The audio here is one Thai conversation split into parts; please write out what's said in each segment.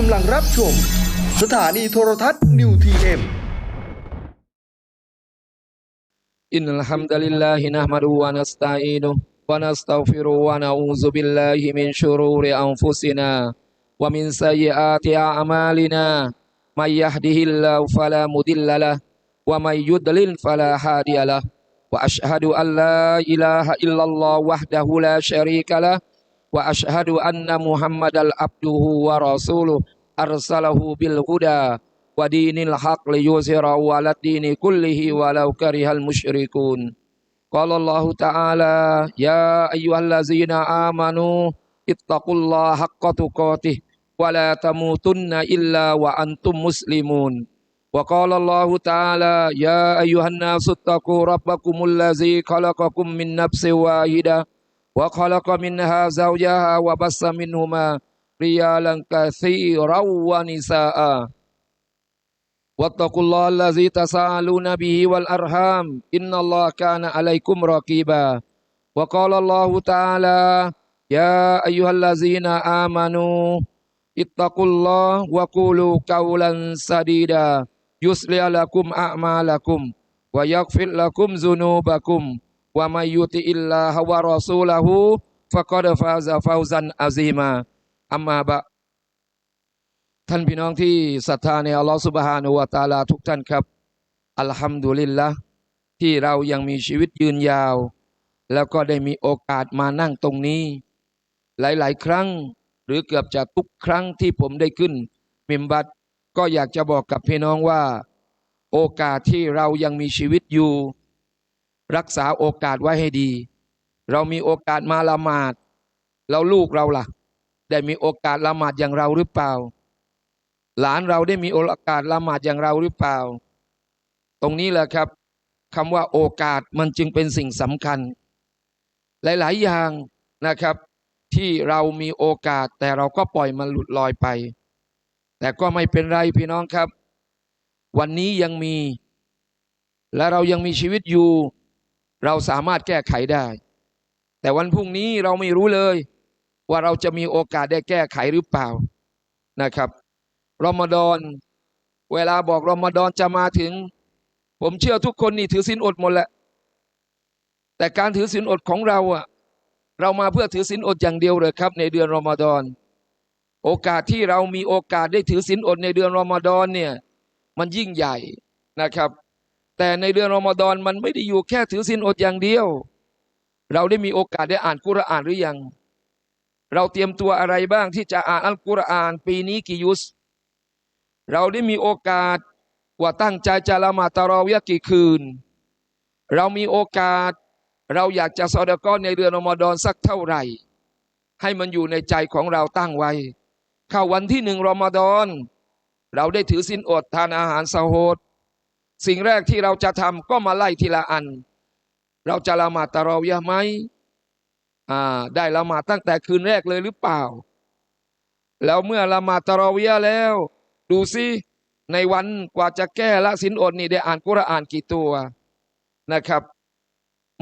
กำลังรับชม สถานีโทรทัศน์นิวทีเอ็ม إن الحمد لله نحمده ونستعينه ونستغفره ونعوذ بالله من شرور أنفسنا ومن سيئات أعمالنا من يهده الله فلا مضل له ومن يضلل فلا هادي له وأشهد أن لا إله إلا الله وحده لا شريك له wa ashhadu anna muhammadal abduhu wa rasuluh. Arsalahu bil huda wa dinil haq liyuzhira ala dini kullihi walau karihal musyrikun. Qala ta'ala ya ayyuhallazina amanu ittaqullaha haqqa tuqatih wa illa wa antum muslimun. Wa qala ta'ala ya ayyuhan nasu ittaqu rabbakumul ladzi khalaqakum min nafsin Wakala khalaqa minha zawjaha wa bassa minhuma rijalan katsiran wa nisaa Wattaqu Allah allazi tasaaluna wal arham. Innallaha kana alaikum raqiba. Wakala Allah ta'ala ya ayyuhallazina amanu ittaqullah wa qulu sadida. Yuslih lakum a'malakum wa yaghfir lakum dzunubakum วามายุติอิลลาฮวะรอซูลาหูฟะกอดฟาซาฟาวซันอาซีมาอัมมาบะ ท่านพี่น้องที่ศรัทธาในอัลลอฮฺสุบฮานุวาตาลาทุกท่านครับ อัลฮัมดุลิลละที่เรายังมีชีวิตยืนยาว แล้วก็ได้มีโอกาสมานั่งตรงนี้ หลาย ๆ ครั้ง หรือเกือบจะทุกครั้งที่ผมได้ขึ้น มิมบัตก็อยากจะบอกกับพี่น้องว่า โอกาสที่เรายังมีชีวิตอยู่ รักษาโอกาสไว้ให้ดี เรามีโอกาสมาละหมาดแล้วลูกเราล่ะ ได้มีโอกาสละหมาดอย่างเราหรือเปล่า หลานเราได้มีโอกาสละหมาดอย่างเราหรือเปล่า ตรงนี้แหละครับคำว่าโอกาสมันจึงเป็นสิ่งสำคัญ หลาย ๆ อย่างนะครับ ที่เรามีโอกาสแต่เราก็ปล่อยมันหลุดลอยไป แต่ก็ไม่เป็นไรพี่น้องครับ วันนี้ยังมี และเรายังมีชีวิตอยู่ เราสามารถแก้ไขได้ แต่วันพรุ่งนี้เราไม่รู้เลย ว่าเราจะมีโอกาสได้แก้ไขหรือเปล่านะครับรอมฎอน เวลาบอกรอมฎอนจะมาถึง ผมเชื่อทุกคนนี่ถือศีลอดหมดแหละ แต่การถือศีลอดของเราอะเรามาเพื่อถือศีลอดอย่างเดียวเลยครับ ในเดือนรอมฎอนโอกาสที่เรามีโอกาสได้ถือศีลอดในเดือนรอมฎอนเนี่ย มันยิ่งใหญ่นะครับ แต่ในเดือนรอมฎอนมันไม่ได้อยู่แค่ถือศีลอดอย่างเดียว เราได้มีโอกาสได้อ่านกุรอานหรือยัง เราเตรียมตัวอะไรบ้างที่จะอ่านอัลกุรอานปีนี้กี่ยุส เราได้มีโอกาสว่าตั้งใจจะละหมาดตราะเวียกี่คืน เรามีโอกาสเราอยากจะซอดก้อนในเดือนรอมฎอนสักเท่าไหร่ ให้มันอยู่ในใจของเราตั้งไว้ เข้าวันที่หนึ่งรอมฎอน เราได้ถือสินอดทานอาหารสะโฮด สิ่งแรกที่เราจะทำก็มาไล่ทีละอัน เราจะละหมาดตะราะเวียไหมอ่าได้ละหมาดตั้งแต่คืนแรกเลยหรือเปล่า แล้วเมื่อละหมาดตะราะเวียแล้ว ดูสิในวันกว่าจะแก้ละสินอดนี่ได้อ่านกุรอานกี่ตัวนะครับ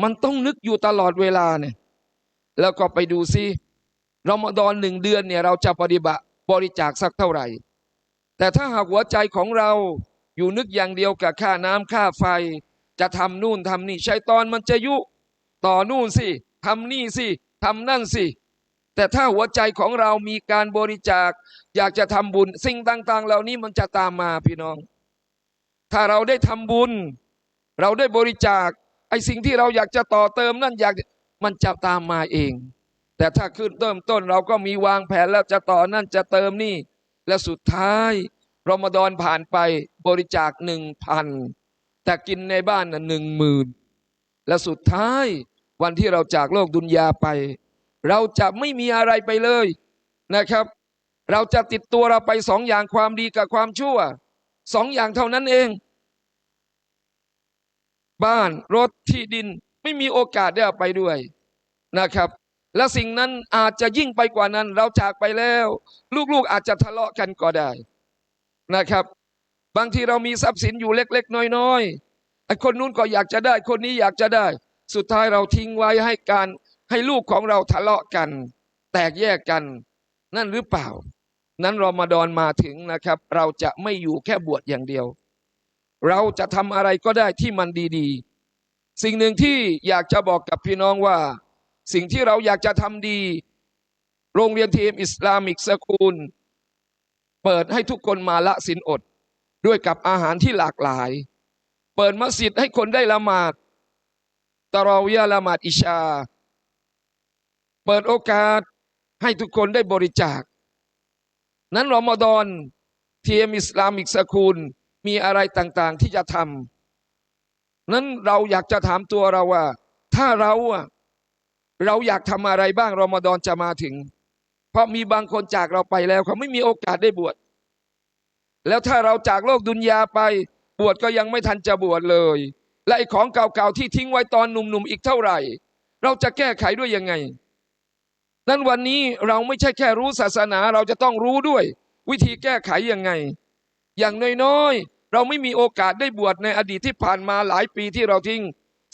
มันต้องนึกอยู่ตลอดเวลาเนี่ยแล้วก็ไปดูสิรอมฎอนหนึ่งเดือนเนี่ยเราจะปฏิบัติบริจาคสักเท่าไหร่ แต่ถ้าหากหัวใจของเรา อยู่นึกอย่างเดียวกับค่าน้ำค่าไฟ จะทำนู่นทำนี่ชัยตอนมันจะยุ ต่อนู่นสิทำนี่สิทำนั่นสิแต่ถ้าหัวใจของเรามีการบริจาค อยากจะทำบุญ สิ่งต่าง ๆ เหล่านี้มันจะตามมาพี่น้อง ถ้าเราได้ทำบุญ เราได้บริจาคไอ้สิ่งที่เราอยากจะต่อเติมนั่นอยากมันจะตามมาเอง แต่ถ้าขึ้นเริ่มต้นเราก็มีวางแผนแล้วจะต่อนั่นจะเติมนี่ และสุดท้าย รอมฎอนผ่านไปบริจาคหนึ่งพันแต่กินในบ้านน่ะหนึ่งหมื่นและสุดท้ายวันที่เราจากโลกดุนยาไป เราจะไม่มีอะไรไปเลยนะครับ เราจะติดตัวเราไปสองอย่างความดีกับความชั่วสองอย่างเท่านั้นเอง บ้านรถที่ดินไม่มีโอกาสได้เอาไปด้วยนะครับ และสิ่งนั้นอาจจะยิ่งไปกว่านั้น เราจากไปแล้ว ลูกๆอาจจะทะเลาะกันก็ได้ นะครับ บางทีเรามีทรัพย์สินอยู่เล็ก ๆ น้อยๆไอ้คนนู้นก็อยากจะได้ คนนี้อยากจะได้ สุดท้ายเราทิ้งไว้ให้การให้ลูกของเราทะเลาะกัน แตกแยกกัน นั่นหรือเปล่า นั้นรอมฎอนมาถึงนะครับ เราจะไม่อยู่แค่บวชอย่างเดียว เราจะทำอะไรก็ได้ที่มันดีๆ สิ่งหนึ่งที่อยากจะบอกกับพี่น้องว่า สิ่งที่เราอยากจะทำดี โรงเรียนทีมอิสลามิกสกูล เปิดให้ทุกคนมาละสินอด ด้วยกับอาหารที่หลากหลาย เปิดมัสยิดให้คนได้ละหมาดตะราวียะห์ละหมาดอิชา เปิดโอกาสให้ทุกคนได้บริจาค นั้นรอมฎอนทีมอิสลามิกสกูลมีอะไรต่างๆที่จะทำนั้นเราอยากจะถามตัวเราว่า ถ้าเราอะเราอยากทำอะไรบ้างรอมฎอนจะมาถึง เพราะมีบางคนจากเราไปแล้ว เขาไม่มีโอกาสได้บวชแล้วถ้าเราจากโลกดุนยาไป บวชก็ยังไม่ทันจะบวชเลย และไอ้ของเก่าๆที่ทิ้งไว้ตอนหนุ่มๆอีกเท่าไหร่ เราจะแก้ไขด้วยยังไง นั้นวันนี้เราไม่ใช่แค่รู้ศาสนาเราจะต้องรู้ด้วย วิธีแก้ไขยังไง อย่างน้อยๆเราไม่มีโอกาสได้บวชในอดีตที่ผ่านมาหลายปีที่เราทิ้ง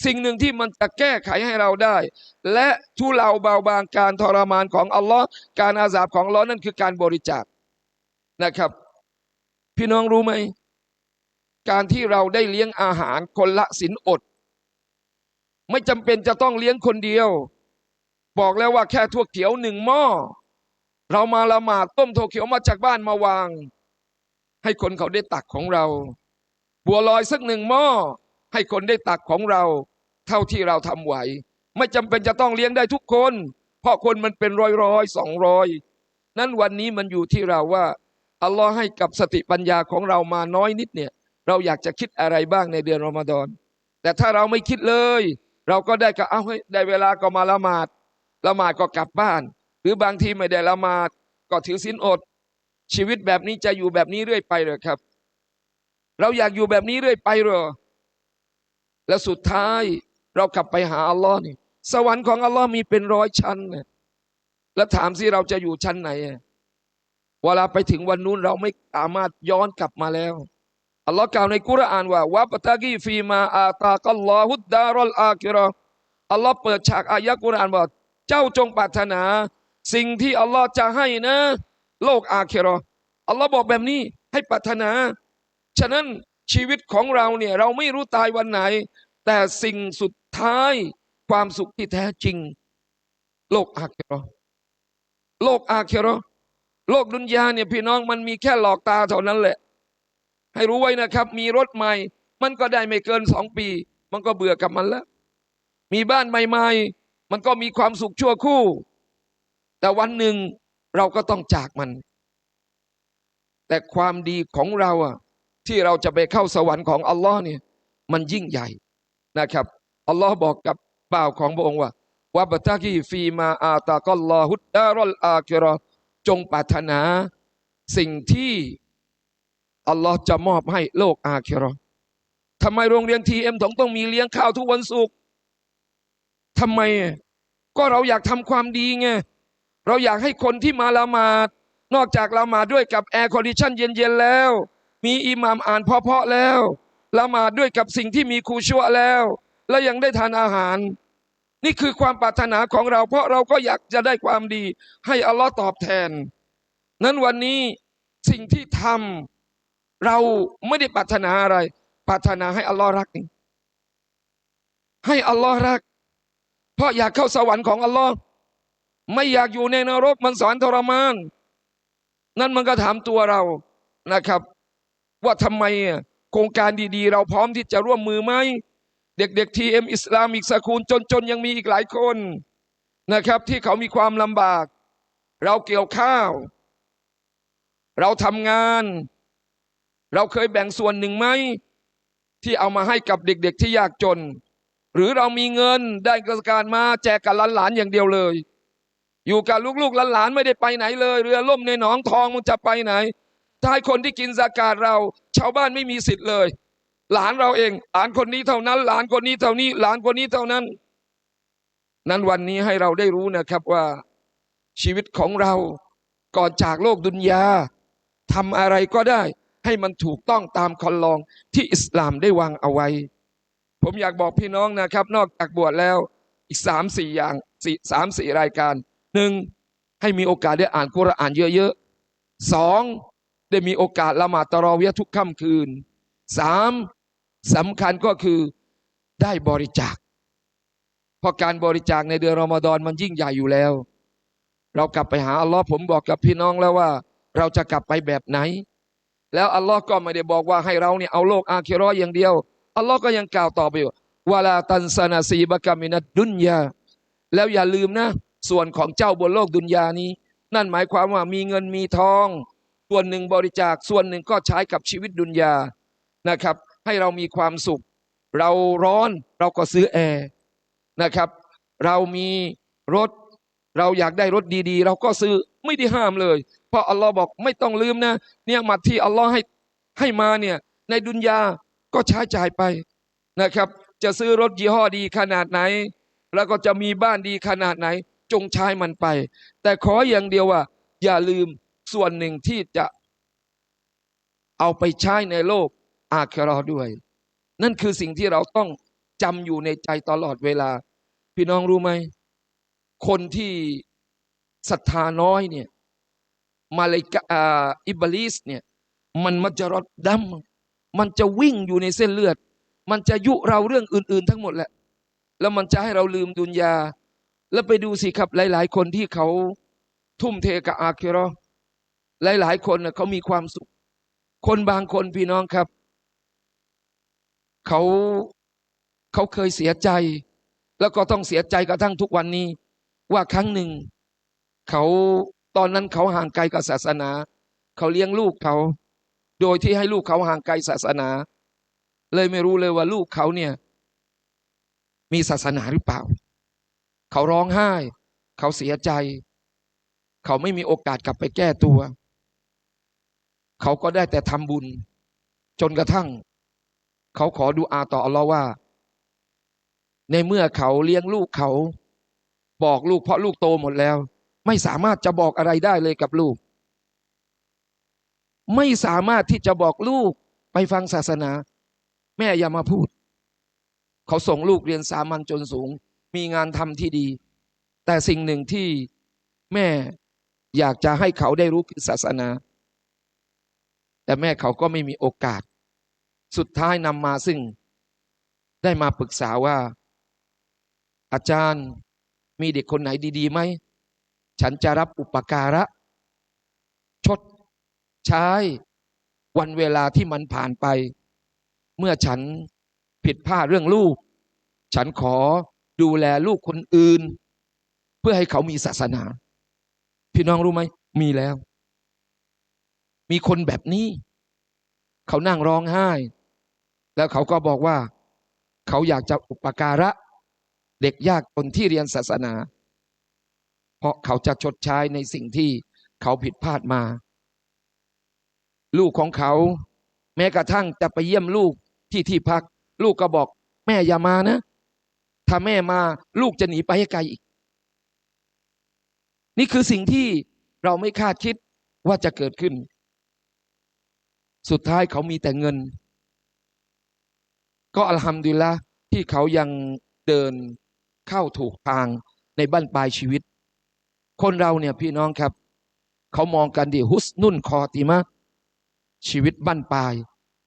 สิ่งหนึ่งที่มันจะแก้ไขให้เราได้ และทุเลาเบาบางการทรมานของอัลลอฮ์การอาสาบของอัลลอฮ์นั่นคือการบริจาคนะครับ พี่น้องรู้ไหม การที่เราได้เลี้ยงอาหารคนละสินอด ไม่จำเป็นจะต้องเลี้ยงคนเดียว บอกแล้วว่าแค่ถั่วเขียวหนึ่งหม้อเรามาละหมาดต้มถั่วเขียวมาจากบ้านมาวาง ให้คนเขาได้ตักของเรา บัวลอยสักหนึ่งหม้อ ให้คนได้ตักของเราเท่าที่เราทำไหว ไม่จำเป็นจะต้องเลี้ยงได้ทุกคน เพราะคนมันเป็นร้อยร้อยสองร้อยนั้นวันนี้มันอยู่ที่เราว่าอัลลอฮ์ให้กับสติปัญญาของเรามาน้อยนิดเนี่ยเราอยากจะคิดอะไรบ้างในเดือนรอมฎอนแต่ถ้าเราไม่คิดเลย เราก็ได้ก็เอาเฮ้ได้เวลาก็มาละหมาดละหมาดก็กลับบ้าน หรือบางทีไม่ได้ละหมาดก็ถือศีลอด ชีวิตแบบนี้จะอยู่แบบนี้เรื่อยไปเลยครับ เราอยากอยู่แบบนี้เรื่อยไปหรอ แล้วสุดท้ายเรากลับไปหาอัลลอฮ์นี่ สวรรค์ของอัลลอฮ์มีเป็นร้อยชั้นเลยแล้วถามสิเราจะอยู่ชั้นไหนเวลาไปถึงวันนู้นเราไม่สามารถย้อนกลับมาแล้วอัลลอฮ์กล่าวในกุรอานว่าวะปะตะกีฟีมาอาตากัลลอฮุดดารอลอาคิราะห์อัลลอฮ์เปิดฉากอายะกุรอานบอกเจ้าจงปรารถนา สิ่งที่อัลลอฮ์จะให้นะ โลกอาคิราะห์อัลลอฮ์บอกแบบนี้ให้ปรารถนา ฉะนั้น ชีวิตของเราเนี่ยเราไม่รู้ตายวันไหน แต่สิ่งสุดท้ายความสุขที่แท้จริง โลกอาคิราะห์โลกอาคิราะห์โลกดุนยาเนี่ยพี่น้องมันมีแค่หลอกตาเท่านั้นแหละ ให้รู้ไว้นะครับ มีรถใหม่ มันก็ได้ไม่เกินสองปี มันก็เบื่อกับมันแล้ว มีบ้านใหม่ ๆ มันก็มีความสุขชั่วคู่ แต่วันหนึ่งเราก็ต้องจากมัน แต่ความดีของเราอะ ที่เราจะไปเข้าสวรรค์ของอัลลอฮ์เนี่ยมันยิ่งใหญ่นะครับอัลลอฮ์บอกกับบ่าวของพระองค์ว่าวะบตะกีฟีมาอาตากลลอฮุดดารอลอาคิราะห์จงปรารถนาสิ่งที่อัลลอฮ์จะมอบให้โลกอาคิราะห์ทำไมโรงเรียนทีเอ็มต้องต้องมีเลี้ยงข้าวทุกวันศุกร์ทำไมก็เราอยากทำความดีไงเราอยากให้คนที่มาละหมาดนอกจากละหมาดด้วยกับแอร์คอนดิชันเย็นๆแล้ว มีอิหมามอ่านเพาะๆแล้ว ละหมาดด้วยกับสิ่งที่มีครูชั่วแล้ว และยังได้ทานอาหาร นี่คือความปรารถนาของเรา เพราะเราก็อยากจะได้ความดี ให้อัลลอฮ์ตอบแทน นั้นวันนี้สิ่งที่ทำเราไม่ได้ปรารถนาอะไร ปรารถนาให้อัลลอฮ์รักนี่ให้อัลลอฮ์รัก เพราะอยากเข้าสวรรค์ของอัลลอฮ์ไม่อยากอยู่ในนรกมันสอนทรมาน นั่นมันก็ถามตัวเรานะครับ ว่าทำไมอะโครงการดีๆ เราพร้อมที่จะร่วมมือไหมเด็กๆทีเอ็มอิสลามิกสคูลจนๆยังมีอีกหลายคนนะครับ ที่เขามีความลำบาก เราเกี่ยวข้าว เราทำงาน เราเคยแบ่งส่วนหนึ่งไหมที่เอามาให้กับเด็กๆที่ยากจน หรือเรามีเงินได้ราชการมาแจกกับหลานๆอย่างเดียวเลย อยู่กับลูกๆหลานๆไม่ได้ไปไหนเลย เรือล่มในหนองทองมันจะไปไหน ถ้าให้คนที่กินสากาศเรา ชาวบ้านไม่มีสิทธิ์เลย หลานเราเอง หลานคนนี้เท่านั้น หลานคนนี้เท่านี้ หลานคนนี้เท่านั้น นั้นวันนี้ให้เราได้รู้นะครับว่าชีวิตของเราก่อนจากโลกดุนยาทำอะไรก็ได้ ให้มันถูกต้องตามคัลลองที่อิสลามได้วางเอาไว้ ผมอยากบอกพี่น้องนะครับ นอกจากบวชแล้วอีกสามสี่อย่างสี่สามสี่รายการหนึ่งให้มีโอกาสได้อ่านกุรอานเยอะๆสอง ได้มีโอกาสละหมาดตะราะเวียทุกค่ำคืนสามสำคัญก็คือได้บริจาค เพราะการบริจาคในเดือนรอมฎอนมันยิ่งใหญ่อยู่แล้ว เรากลับไปหาอัลลอฮ์ผมบอกกับพี่น้องแล้วว่า เราจะกลับไปแบบไหน แล้วอัลลอฮ์ก็ไม่ได้บอกว่าให้เราเนี่ยเอาโลกอาคิราะห์อย่างเดียวอัลลอฮ์ก็ยังกล่าวต่อไปว่าวาลาตันซานาซีบะกามินัดดุนยาแล้วอย่าลืมนะ ส่วนของเจ้าบนโลกดุนยานี้ นั่นหมายความว่ามีเงินมีทอง ส่วนหนึ่งบริจาคส่วนหนึ่งก็ใช้กับชีวิตดุนยานะครับ ให้เรามีความสุข เราร้อนเราก็ซื้อแอร์นะครับ เรามีรถ เราอยากได้รถดีๆ เราก็ซื้อไม่ได้ห้ามเลย เพราะอัลลอฮ์บอกไม่ต้องลืมนะ เนี่ยมาที่อัลลอฮ์ให้ให้มาเนี่ยในดุนยาก็ใช้จ่ายไปนะครับ จะซื้อรถยี่ห้อดีขนาดไหน แล้วก็จะมีบ้านดีขนาดไหน จงใช้มันไป แต่ขออย่างเดียวว่า อย่าลืม ส่วนหนึ่งที่จะเอาไปใช้ในโลกอาคราด้วย นั่นคือสิ่งที่เราต้องจำอยู่ในใจตลอดเวลา พี่น้องรู้ไหม คนที่ศรัทธาน้อยเนี่ย มาเลกาอิบลิสเนี่ย มันมันจะรดดำมันจะวิ่งอยู่ในเส้นเลือด มันจะยุเราเรื่องอื่น ๆ ทั้งหมดแหละ แล้วมันจะให้เราลืมดุนยา แล้วไปดูสิครับหลาย ๆ คนที่เขาทุ่มเทกับอาคิราะ ห์หลาย ๆ คนเขามีความสุข คนบางคนพี่น้องครับ เขาเขาเคยเสียใจ แล้วก็ต้องเสียใจกระทั่งทุกวันนี้ ว่าครั้งหนึ่ง เขาตอนนั้นเขาห่างไกลกับศาสนา เขาเลี้ยงลูกเขา โดยที่ให้ลูกเขาห่างไกลศาสนา เลยไม่รู้เลยว่าลูกเขาเนี่ย มีศาสนาหรือเปล่า เขาร้องไห้ เขาเสียใจ เขาไม่มีโอกาสกลับไปแก้ตัว เขาก็ได้แต่ทำบุญ จนกระทั่ง เขาขอดูอาต่ออัลลอฮ์ว่า ในเมื่อเขาเลี้ยงลูกเขา บอกลูกเพราะลูกโตหมดแล้ว ไม่สามารถจะบอกอะไรได้เลยกับลูก ไม่สามารถที่จะบอกลูกไปฟังศาสนา แม่อย่ามาพูด เขาส่งลูกเรียนสามัญจนสูง มีงานทำที่ดี แต่สิ่งหนึ่งที่แม่อยากจะให้เขาได้รู้คือศาสนา แต่แม่เขาก็ไม่มีโอกาส สุดท้ายนำมาซึ่งได้มาปรึกษาว่า อาจารย์มีเด็กคนไหนดีๆไหม ฉันจะรับอุปการะ ชดใช้วันเวลาที่มันผ่านไป เมื่อฉันผิดพลาดเรื่องลูก ฉันขอดูแลลูกคนอื่น เพื่อให้เขามีศาสนา พี่น้องรู้ไหม มีแล้ว มีคนแบบนี้ เขานั่งร้องไห้ แล้วเขาก็บอกว่า เขาอยากจะอุปการะ เด็กยากจนที่เรียนศาสนา เพราะเขาจะชดใช้ในสิ่งที่เขาผิดพลาดมา ลูกของเขา แม้กระทั่งจะไปเยี่ยมลูกที่ที่พัก ลูกก็บอก แม่อย่ามานะ ถ้าแม่มาลูกจะหนีไปให้ไกลอีก นี่คือสิ่งที่เราไม่คาดคิดว่าจะเกิดขึ้น สุดท้ายเขามีแต่เงิน ก็อัลฮัมดุลิละที่เขายังเดินเข้าถูกทางในบั้นปลายชีวิต คนเราเนี่ยพี่น้องครับ เขามองกันดิฮุสนุ่นคอติมะชีวิตบั้นปลาย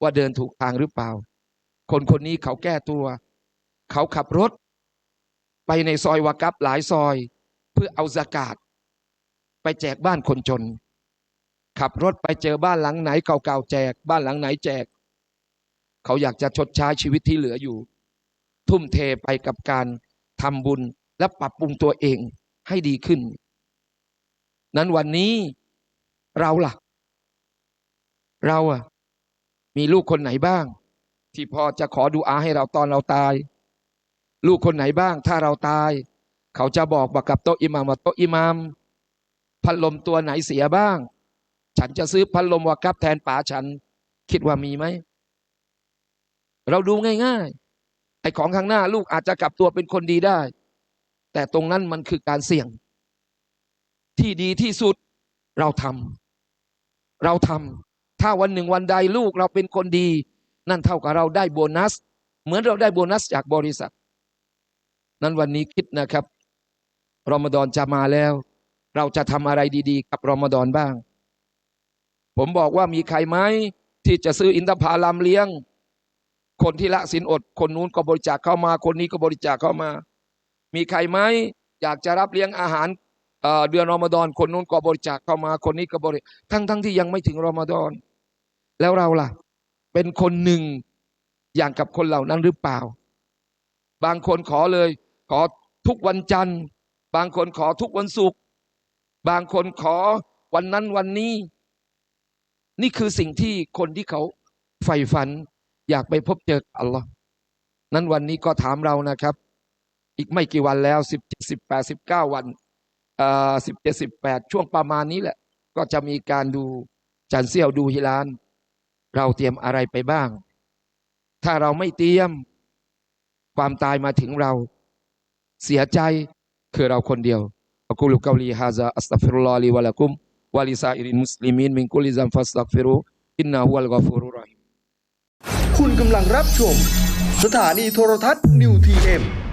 ว่าเดินถูกทางหรือเปล่า คนคนนี้เขาแก้ตัว เขาขับรถ ไปในซอยวากับหลายซอย เพื่อเอาสกาดไปแจกบ้านคนจน ขับรถไปเจอบ้านหลังไหนเก่าๆแจก บ้านหลังไหนแจก เขาอยากจะชดใช้ชีวิตที่เหลืออยู่ ทุ่มเทไปกับการทำบุญและปรับปรุงตัวเองให้ดีขึ้น นั้นวันนี้เราล่ะ เราอะมีลูกคนไหนบ้าง ที่พอจะขอดูอาให้เราตอนเราตาย ลูกคนไหนบ้าง ถ้าเราตาย เขาจะบอกบอกกับโต๊ะอิมามว่าโต๊ะอิมามพัดลมตัวไหนเสียบ้าง ฉันจะซื้อพัดลมวากับแทนป๋าฉัน คิดว่ามีไหม เราดูง่ายๆ ไอ้ของข้างหน้าลูกอาจจะกลับตัวเป็นคนดีได้ แต่ตรงนั้นมันคือการเสี่ยง ที่ดีที่สุดเราทำเราทำถ้าวันหนึ่งวันใดลูกเราเป็นคนดี นั่นเท่ากับเราได้โบนัส เหมือนเราได้โบนัสจากบริษัท นั้นวันนี้คิดนะครับรอมฎอนจะมาแล้ว เราจะทำอะไรดี ๆ กับรอมฎอนบ้าง ผมบอกว่ามีใครไหมที่จะซื้ออินทผลัมเลี้ยง คนที่ละสินอด คนนู้นก็บริจาคเข้ามา คนนี้ก็บริจาคเข้ามา มีใครไหมอยากจะรับเลี้ยงอาหารเเดือนรอมฎอนคนนู้นก็บริจาคเข้ามา คนนี้ก็บริทั้งทั้งที่ยังไม่ถึงรอมฎอนแล้วเราล่ะ เป็นคนหนึ่งอย่างกับคนเหล่านั้นหรือเปล่า บางคนขอเลย ขอทุกวันจันทร์ บางคนขอทุกวันศุกร์บางคนขอวันนั้นวันนี้ นี่คือสิ่งที่คนที่เขาใฝ่ฝัน อยากไปพบเจออัลลอฮ์นั้นวันนี้ก็ถามเรานะครับ อีกไม่กี่วันแล้วสิบเจ็ดสิบแปดสิบเก้าวันเอ่อสิบเจ็ดสิบแปดช่วงประมาณนี้แหละ ก็จะมีการดูจันเซี่ยวดูฮิลาน เราเตรียมอะไรไปบ้าง ถ้าเราไม่เตรียมความตายมาถึงเรา เสียใจคือเราคนเดียวอักูลุกาลีฮาซาอัสตัฟิรุลลอฮ์ลีวะลักุมวะลิซาอิรินมุสลิมีนมินกุลิซัมฟัสตักฟิรุอินนาฮุลกอฟูรุรรอฮิมคุณกำลังรับชม สถานีโทรทัศน์นิวทีเอ็ม